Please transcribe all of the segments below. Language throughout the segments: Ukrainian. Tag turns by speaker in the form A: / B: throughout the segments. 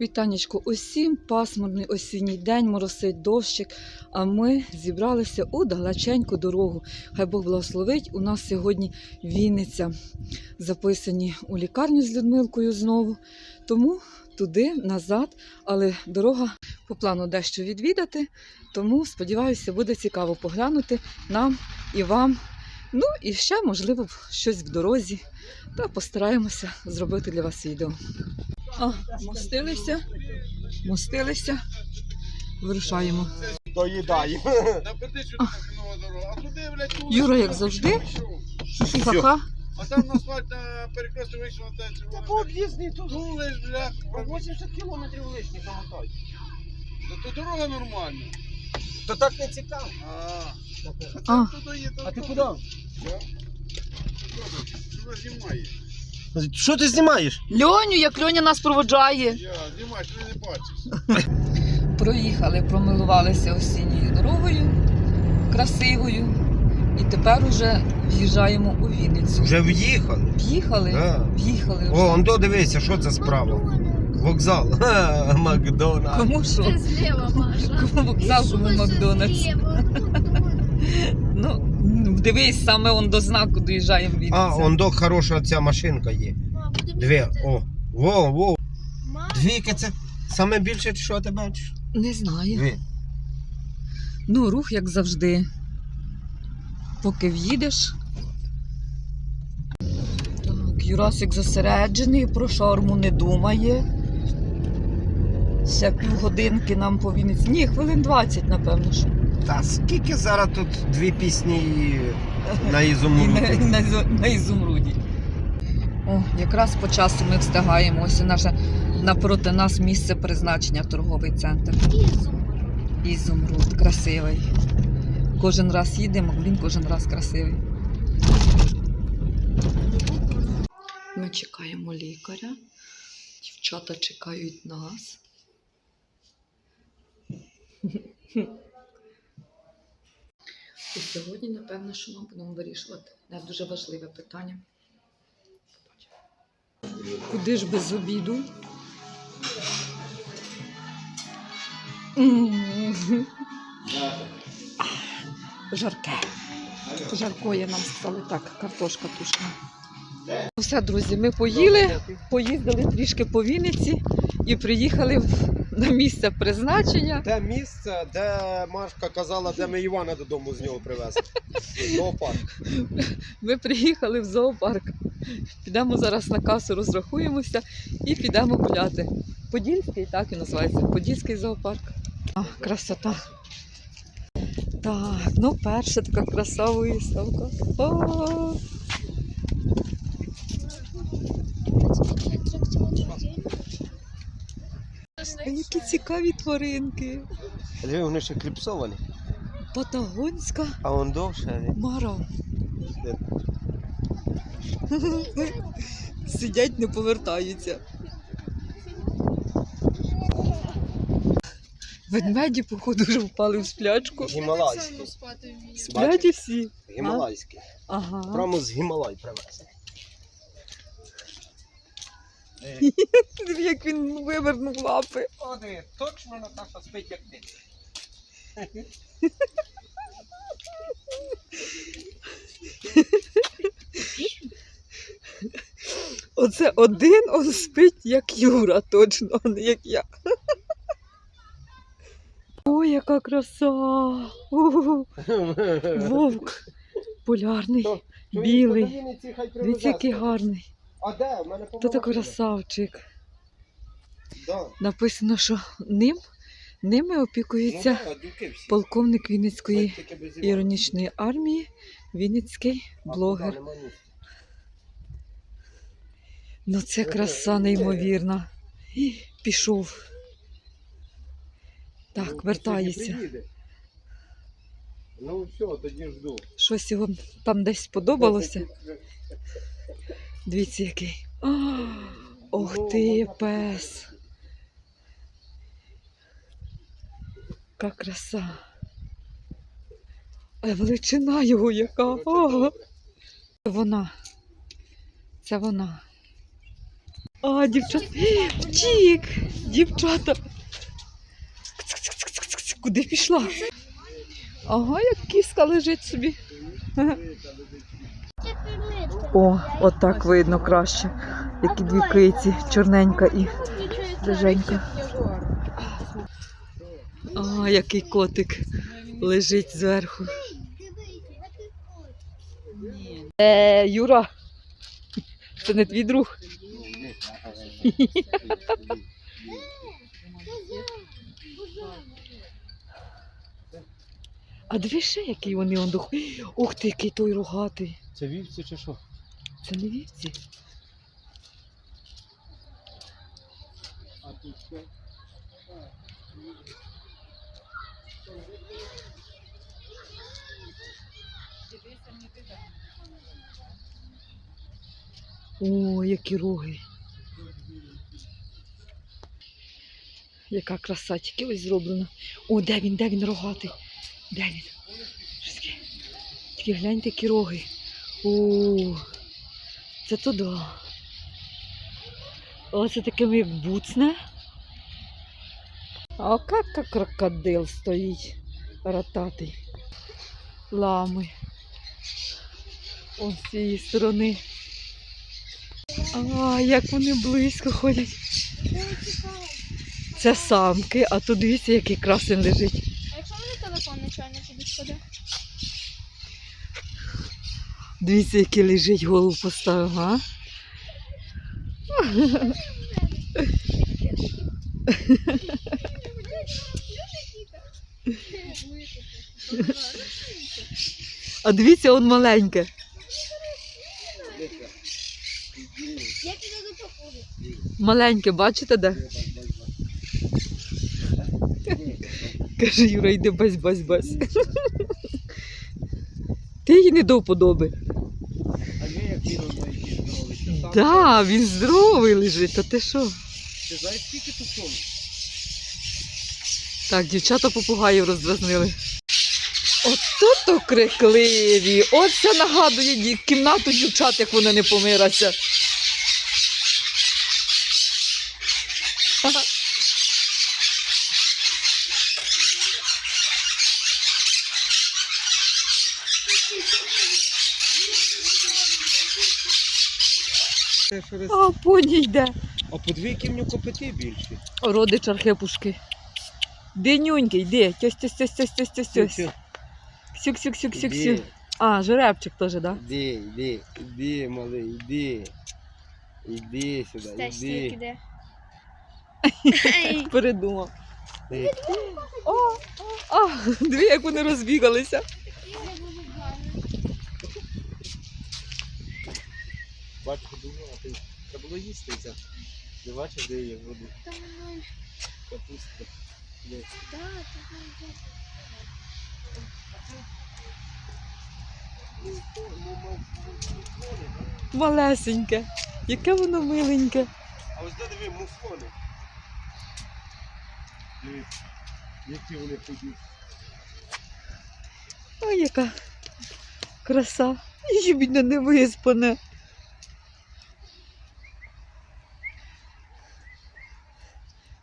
A: Вітанечко, усім пасмурний осінній день, моросить дощик, а ми зібралися у далеченьку дорогу. Хай Бог благословить. У нас сьогодні Вінниця. Записані у лікарню з Людмилкою знову. Тому туди, назад, але дорога по плану дещо відвідати. Тому, сподіваюся, буде цікаво поглянути нам і вам. Ну і ще, можливо, щось в дорозі. Та постараємося зробити для вас відео. А, мостилися, мостилися, вирушаємо.
B: Тут.
A: Юра, як завжди. Хі-хі-ха-ха.
B: А там на асфальт на вийшов на те,
C: Та по об'їзний тут.
B: Тулиш, бля.
C: По 80 кілометрів лишніх намотай.
B: Та то дорога нормальна.
C: То так не цікаво.
B: А,
A: А.
B: а
C: ти куди?
B: Що ви знімає?
C: Що ти знімаєш?
A: Льоню, як Льоня нас проводжає.
B: Я, знімай, що ти не бачиш.
A: Проїхали, промилувалися осінньою дорогою красивою. І тепер уже в'їжджаємо у Вінницю.
D: Вже в'їхали.
A: В'їхали?
D: Да.
A: В'їхали.
D: О,
A: вже.
D: он до дивися, що це справа. Вокзал. Макдональдс.
A: Кому що?
E: Це зліва, Маша.
A: Кому вокзал, кому Макдональдс. Ну, дивись, саме он до знаку доїжджаємо в
D: А, он до хороша ця машинка є.
E: Будемо
D: Дві.
E: їхати.
D: О. Во, во.
E: Ма,
D: Двійка це саме більше, що ти бачиш?
A: Не знаю.
D: Ні.
A: Ну, рух, як завжди. Поки в'їдеш. Так, Юрасик зосереджений, про шарму не думає. Ще півгодинки нам по Ні, хвилин 20, напевно. що.
D: Та скільки зараз тут дві пісні на
A: І на, і
D: ізумруді?
A: на, на ізумруді. О, якраз по часу ми встигаємо. Ось наше напроти нас місце призначення торговий центр.
E: Ізумруд.
A: Ізумруд, красивий. Кожен раз їдемо, він кожен раз красивий. Ми чекаємо лікаря. Дівчата чекають нас. І сьогодні, напевно, що ми будемо вирішувати не дуже важливе питання. Куди ж без обіду? Жарке. Жаркоє нам сказали так, картошка тушена. Ну Все, друзі, ми поїли, поїздили трішки по Вінниці і приїхали в- на місце призначення.
D: Те місце, де Машка казала, де ми Івана додому з нього привезли. Зоопарк.
A: Ми приїхали в зоопарк. Підемо зараз на касу, розрахуємося і підемо гуляти. Подільський, так і називається. Подільський зоопарк. А, красота. Так, ну перша така краса виставка. О, які цікаві тваринки.
D: Диви, вони ще кліпсовані.
A: Патагонська
D: А он довше.
A: мара. Сидять, не повертаються. Ведмеді, походу, вже впали в сплячку.
D: Гімалайський.
A: Сплять і всі.
D: Гімалайський.
A: Ага.
D: Прямо з Гімалай привезли.
A: Як він вивернув лапи.
D: О, диви, точно Наташа спить як ти.
A: Оце один он спить, як Юра, точно, а не як я. Ой, яка краса! Вовк полярний, білий. Дивіться, який гарний.
D: А де? У мене
A: То такий красавчик.
D: Да.
A: Написано, що ним, ними опікується
D: Ну, да,
A: полковник Вінницької іронічної армії, Вінницький блогер. Ну це краса неймовірна. І Пішов.
D: Ну,
A: Так, вертається.
D: Ну все, тоді жду.
A: Щось його там десь сподобалося. Дивіться, який. Ох
D: Ну,
A: ти, пес. Яка краса. А величина його яка. Ого. Це вона. Це вона. А, дівчата. Тік! Дівчата. Куди пішла? Ага, як кіска лежить собі. О, отак видно краще. Які дві киці, чорненька і риженька. А, який котик лежить зверху. Е, Юра, це не твій друг. А диви який вони он дух. Ух ти, який той рогатий.
F: Це вівці чи що?
A: Це не вівці. А тут що? О, які роги. Яка краса, тільки ось зроблена. О, де він, де він рогатий? Де він? Тільки гляньте, які роги. О, це туди. Оце таким як буцне. А яка крокодил стоїть ротатий. Лами. Ось з цієї сторони. А, як вони близько ходять. Це самки, а тут дивіться, який красень лежить.
E: А якщо мене телефон нечайно туди сходить?
A: Дивіться, який лежить, голову поставив, а? А дивіться, он маленьке. Маленьке, бачите де? Каже Юра, йди бась бась бась. Ти їй не до вподоби.
C: А ви як він який здоровий? що сам?
A: Да, він здоровий лежить, та ти що?
C: Ти знаєш, скільки тут сон?
A: Так, дівчата попугаїв роздразнили. Ото то крикливі. Оце це нагадує кімнату дівчат, як вони не помираться. А поні йде.
C: А по дві кімню копити більші.
A: Родич архипушки. Денюньки, йди. Тьось, тьось, тьось, тьось, тьось, тьось, тьось. Сюк, сюк, сюк, сюк, сюк. А, жеребчик теж, так? Да?
C: Іди, іди, іди, малий, іди. Іди сюди,
E: Теж стільки
C: іди.
E: де.
A: Передумав.
C: Ти.
A: О, о, дві, як вони розбігалися.
C: Бачиш, подумав, а ти треба було їсти це. Ти бачиш, де є воду? Капустка. Є.
A: Малесеньке. Яке воно миленьке.
C: А ось де диви муфлони. Диви, які вони ході.
A: Ой, яка краса. Її бідне не виспане.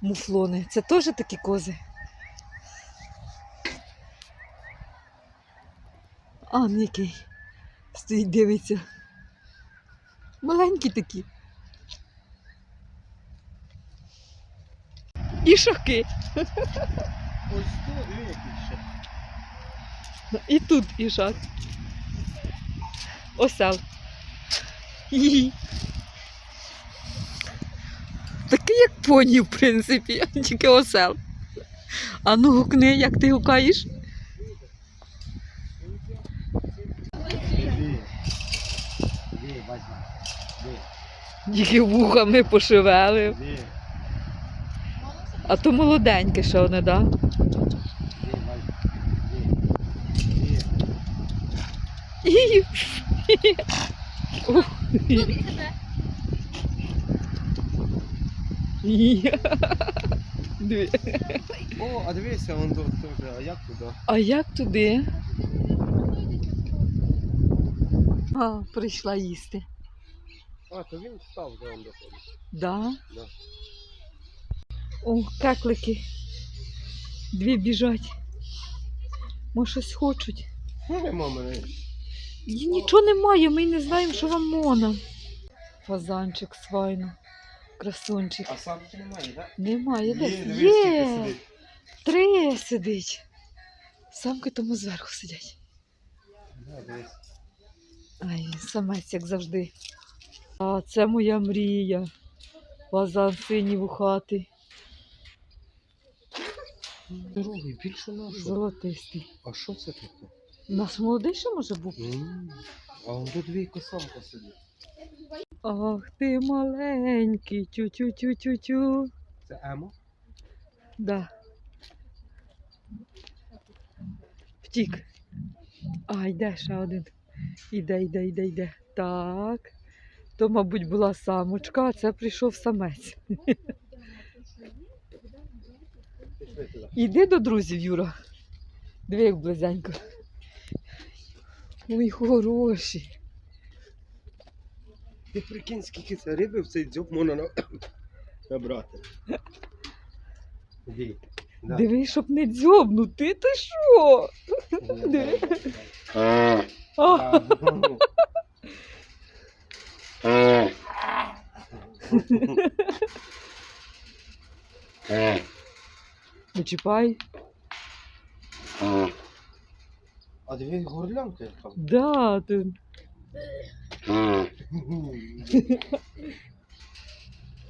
A: Муфлони. Це теж такі кози. А, ну який. Стоїть, дивиться. Маленькі такі. І шаки.
C: Ось тут, який ще.
A: І тут ішак. Осел. Ї. Такий, як поні, в принципі, тільки осел. А ну гукни, як ти гукаєш? Тільки вухами пошевелив. А то молоденьке ще одне, да?
C: Диви, Диви. О, а дивися, он тут теж, а як туди?
A: А як туди? А, прийшла їсти.
C: А, то він став, де він доходить.
A: Да?
C: Да.
A: О, кеклики. Дві біжать. Може, щось хочуть.
C: Ну, нема мене.
A: Нічого немає, ми й не знаємо, що вам мона. Фазанчик свайно. Красунчик.
D: А самки немає, так?
A: Немає десь.
C: Є.
A: Три сидить. Самки тому зверху сидять. Ай, самець, як завжди. А це моя мрія. Фазан синій вухатий,
C: Другий, більше нашого.
A: золотистий.
C: А що це таке?
A: У нас молодий ще може?
C: М, А он тут двійко самка сидить.
A: Ах ти маленький, тю-тю-тю-тю-тю.
C: Це Емо?
A: Да. Втік. А, йде ще один. Іде, йде, йде, йде. Так. То, мабуть, була самочка, а це прийшов самець. Іди до друзів, Юра. Диви, як близенько. Ой, хороші.
C: Ти прикинь, скільки це риби в цей дзьоб можна на- набрати. Іди. Да.
A: Диви, щоб не дзьобнути. Ти що? Диви. А,
C: А,
A: не чіпай.
C: А дві горлянка яка.
A: Да, ти.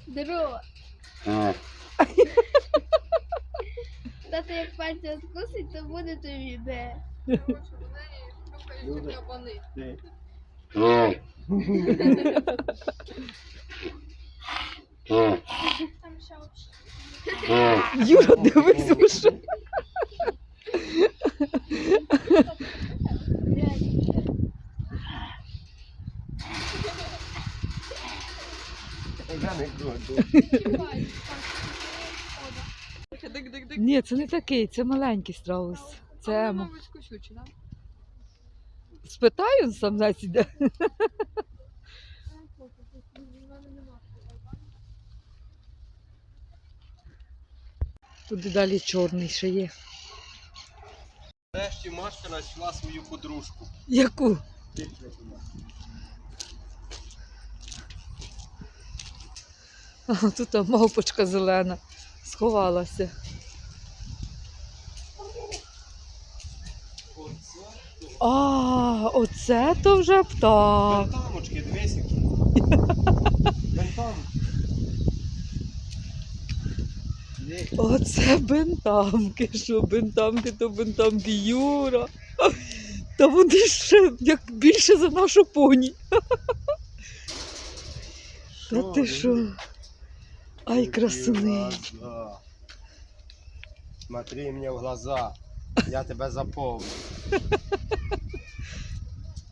E: Здорово. Тато як пальці відкусить, то буде тобі ще
A: Юра, дивись уже. Ні, це не такий, це маленький страус. Це емо. Спитаю, він сам нас іде. Туди далі чорний ще є.
C: Нарешті Машка знайшла свою подружку.
A: Яку? А, тут там мавпочка зелена сховалася. А, оце то вже птах.
C: Бентамочки, дивись які. Бентам.
A: Оце бентамки. Що бентамки, то бентамки Юра. Та вони ще як більше за нашу поні. Та ти що? Ай, красуни.
C: Смотри мне в глаза. Я тебе запомню.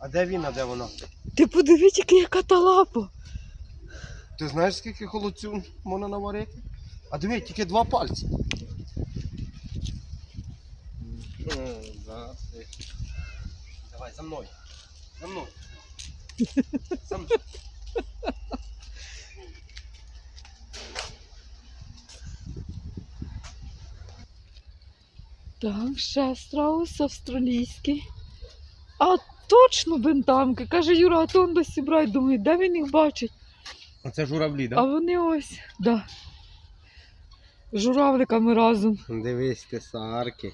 C: А де він, а де вона?
A: Ти подиви тільки, яка та лапа.
C: Ти знаєш, скільки холодцю можна наварити? А диви, тільки два пальці. Давай, за мною. За мною. За мною.
A: Так, ще страус австралійський. А точно бентамки. Каже Юра, а то он досі брать. Думаю, де він їх бачить?
C: Оце журавлі, так?
A: А вони ось, да. З Журавликами разом.
C: Дивись, ти сарки.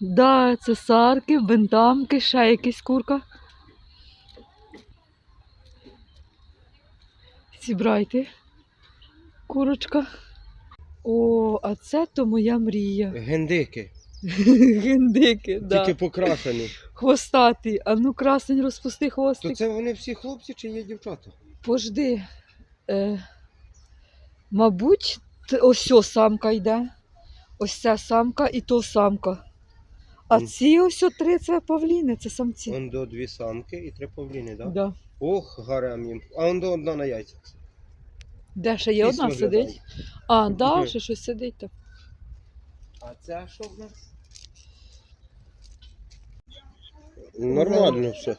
A: Да, це сарки, бентамки, ще якась курка. Зібрайте. Курочка. О, а це то моя мрія.
C: Гендики.
A: Гендики, да.
C: Тільки покрашені.
A: Хвостатий. А ну красень розпусти
C: То
A: хвостик.
C: це вони всі хлопці чи є дівчата?
A: Пожди. Е, мабуть, т- ось о самка йде. Ось ця самка і то самка. А
C: Мгм.
A: ці ось о три це павліни, це самці.
C: Он до дві самки і три павліни, так? Да?
A: Да.
C: Ох, гарем їм. А он до одна на яйцях.
A: Де ще є одна
C: Кість
A: сидить? А, да,
C: Мгм.
A: ще щось сидить там.
C: А це що в нас? Нормально все.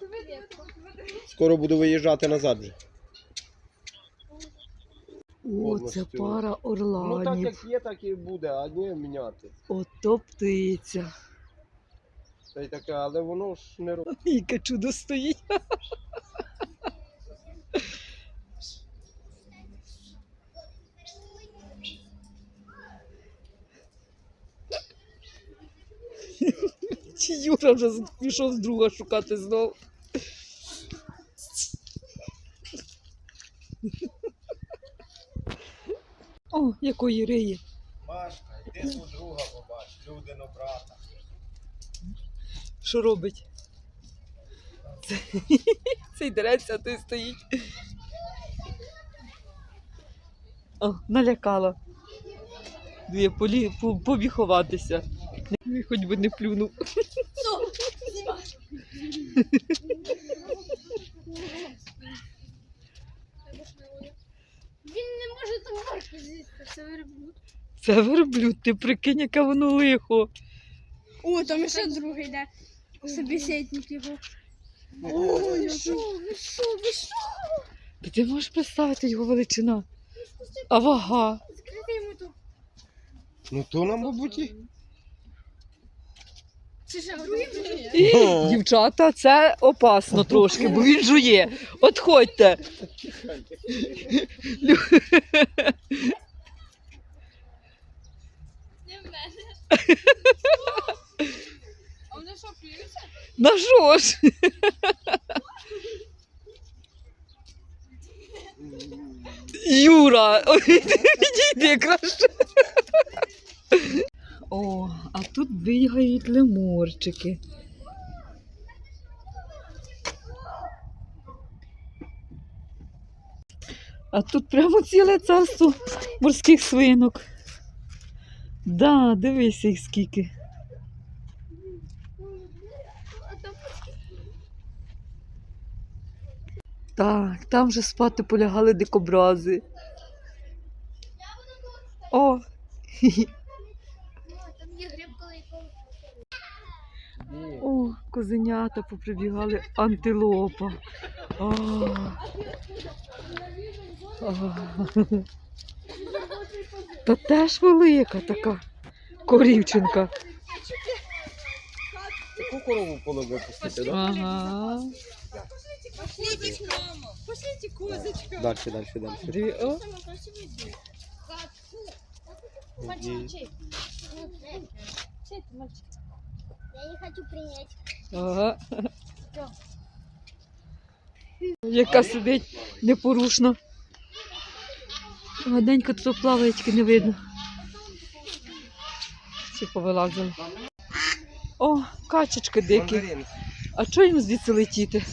C: Скоро буду виїжджати назад вже.
A: О, це
C: Повністю.
A: пара
C: Ну так
A: орланів.
C: як є, так і буде, а не міняти.
A: Ото птиця.
C: Та й таке, але воно ж не робить.
A: Яке чудо стоїть. Чи Юра вже пішов з друга шукати знов. О, якої риє.
C: Машка, йди свого друга побач, людину брата.
A: Що робить? Це- Цей дереться, а той стоїть. О, налякала. Дві побіг ховатися. Ну, Хоч би не плюнув.
E: Він не може ту морку з'їсти, це верблюд.
A: Це верблюд, ти прикинь, яке воно лихо.
E: О, там ще другий йде. Собеседник його. Ой, ви що, ви що, ви що?
A: Та ти можеш представити його величина. А вага.
E: Скрити йому ту.
C: Ну то нам, мабуть, і.
E: Це ще другий?
A: І, дівчата, це опасно трошки, бо він жує. Отходьте.
E: Не в мене. А вони що, плюються?
A: На що ж? Юра, ой, відійди краще. О, а тут бігають лемурчики. А тут прямо ціле царство морських свинок. Да, дивися їх скільки. Так, там вже спати полягали дикобрази. О,
E: О, там
A: о, козенята поприбігали, антилопа. А. А. Та теж велика така корівчинка.
C: Таку корову поле випустити, так?
A: Ага.
G: Пошлите к маму. Пошлите козочка.
C: Далі, далі, далі.
A: Дві, о.
E: Мальчик, мальчик? Я не хочу принять.
A: Ага. Яка сидить непорушно. Гаденько тут плаває, тільки не видно. Всі повилазили. О, качечки дикі. А чого їм звідси летіти,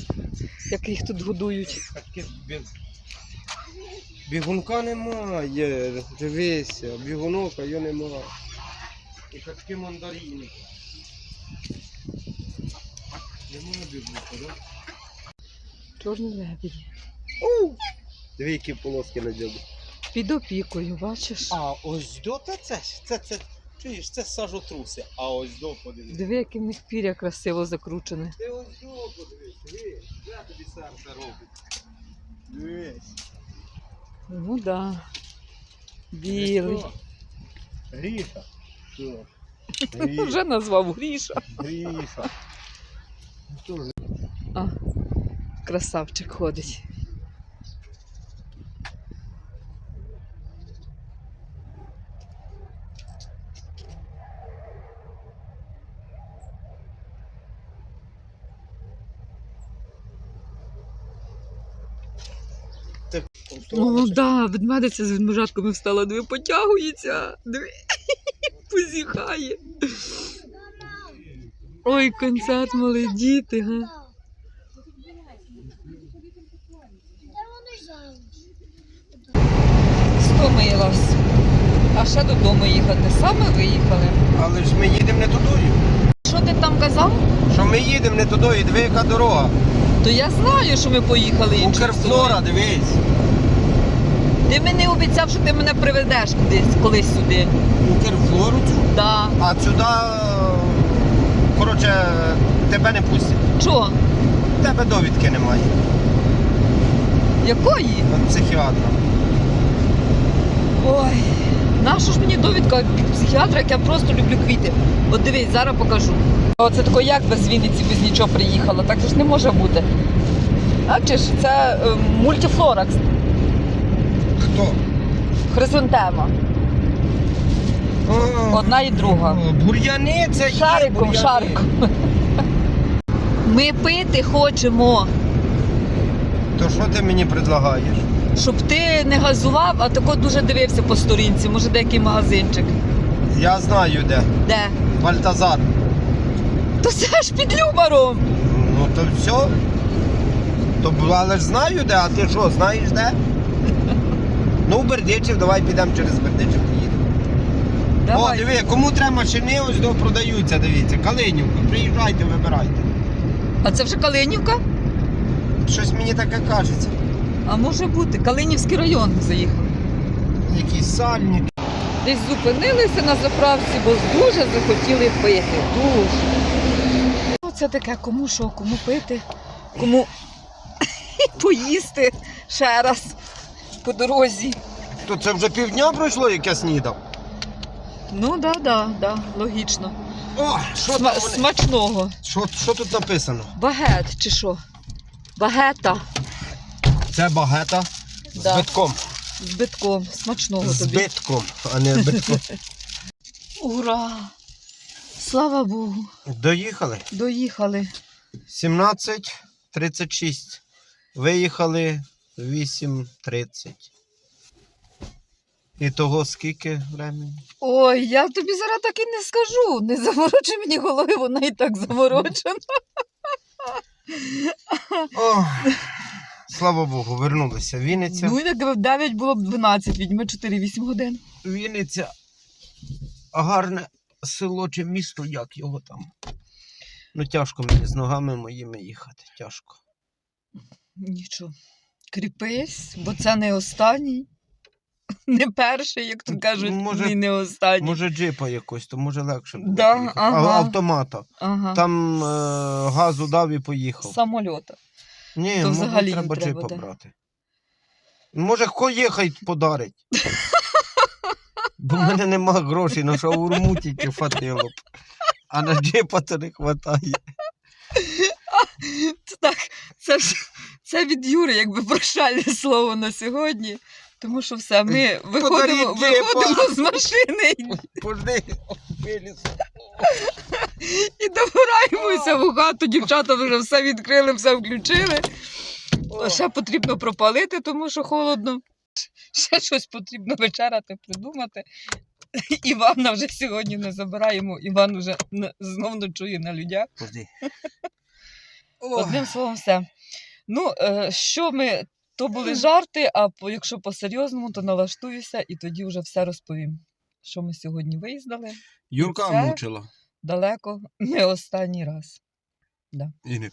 A: як їх тут годують?
C: Бігунка немає, дивися, бігунок, а його немає. І качки мандарини. Немає бігунка, так?
A: Чорні лебеді.
C: Дві які полоски на дяду.
A: Під опікою, бачиш?
D: А ось до та це, ж- це, це, чуєш, це сажотруси, а ось до подивись.
A: Диви, яке в них пір'я красиво закручене.
D: Ти ось до подивись, дивись, де тобі серце робить. Дивись.
A: Ну да. Білий.
D: Що? Гріша.
A: Вже назвав Гріша.
D: Гріша.
A: А, красавчик ходить. О, да, ведмедиця з ведмежатками встала, диви, потягується, диви, позіхає. Ой, концерт, мали діти, га. Стомилась. А ще додому їхати. Саме виїхали.
C: Але ж ми їдемо не тудою.
A: Що ти там казав?
C: Що ми їдемо не тудою, диви, яка дорога.
A: То я знаю, що ми поїхали
C: Укрфлора, дивись.
A: Ти мені обіцяв, що ти мене приведеш кудись, колись сюди.
C: Укрфлору цю.
A: Да.
C: А сюди, коротше, тебе не пустять.
A: Чого?
C: У тебе довідки немає.
A: Якої?
C: От психіатра.
A: Ой, наша ж мені довідка від психіатра, як я просто люблю квіти. От дивись, зараз покажу. Оце тако як без Вінниці, без нічого приїхала, так же ж не може бути. Бачиш, це е, мультифлоракс,
C: Хто?
A: хризантема. Одна і друга.
C: Бур'яни це є
A: Шариком,
C: бур'яни.
A: шариком. Ми пити хочемо,
C: То що ти мені предлагаєш?
A: щоб ти не газував, а тако дуже дивився по сторінці, може деякий магазинчик.
C: Я знаю де.
A: Де?
C: Бальтазар.
A: То це ж під Любаром.
C: Ну то все. То, але ж знаю де, а ти що, знаєш де? Ну, Бердичів, давай підемо через Бердичів поїдемо. О, диви, кому треба машини, ось до продаються, дивіться. Калинівка, приїжджайте, вибирайте.
A: А це вже Калинівка?
C: Щось мені таке кажеться.
A: А може бути, Калинівський район заїхали.
C: Якісь сальні.
A: Десь зупинилися на заправці, бо дуже захотіли пити. Дуже. Оце таке, кому що, кому пити, кому поїсти ще раз по дорозі.
C: То це вже півдня пройшло, як я снідав.
A: Ну да, да, да, логічно.
C: О, що
A: Сма-
C: там вони?
A: смачного.
C: Що, що тут написано?
A: Багет чи що? Багета
C: Це багета з
A: Да.
C: битком.
A: з битком. Смачного
C: З
A: тобі.
C: битком, а не битком.
A: Ура! Слава Богу,
C: Доїхали.
A: доїхали.
C: 17.36. Виїхали 8.30. І того скільки времени?
A: Ой, я тобі зараз так і не скажу. Не заморочуй мені голови, вона і так заморочена.
C: О, слава Богу, вернулися. Вінниця.
A: Ну, в 9 було б 12, відьми 4-8 годин.
C: Вінниця. Гарне село чи місто, як його там. Ну, тяжко мені з ногами моїми їхати. Тяжко.
A: Нічого. Кріпись, бо це не останній. Не перший, як то кажуть,
C: Може-
A: і не останній.
C: Може джипа якось, то може легше буде.
A: Да,
C: поїхати.
A: ага.
C: А, автомата.
A: Ага.
C: Там е, газу дав і поїхав.
A: Самольота.
C: Ні,
A: То
C: може,
A: взагалі
C: треба
A: треба,
C: джипа
A: да.
C: брати. Може, хай хай подарить. Бо в мене нема грошей на шаурму тільки хватило б. А на джипа то не вистачає.
A: Це Так, це, ж- це від Юри, якби прощальне слово на сьогодні. Тому що все, ми виходимо,
C: Подаріть
A: виходимо з машини
C: Пожди, виліз.
A: і добираємося в хату. Дівчата вже все відкрили, все включили. Ще потрібно пропалити, тому що холодно. Ще щось потрібно вечеряти, придумати. Івана вже сьогодні не забираємо. Іван вже знов ночує на людях. Одним словом, все. Ну, е, що ми, то були жарти, а якщо по-серйозному, то налаштуюся і тоді вже все розповім. Що ми сьогодні виїздали
C: Юрка
A: Це-
C: мучила.
A: далеко, не останній раз.
C: І не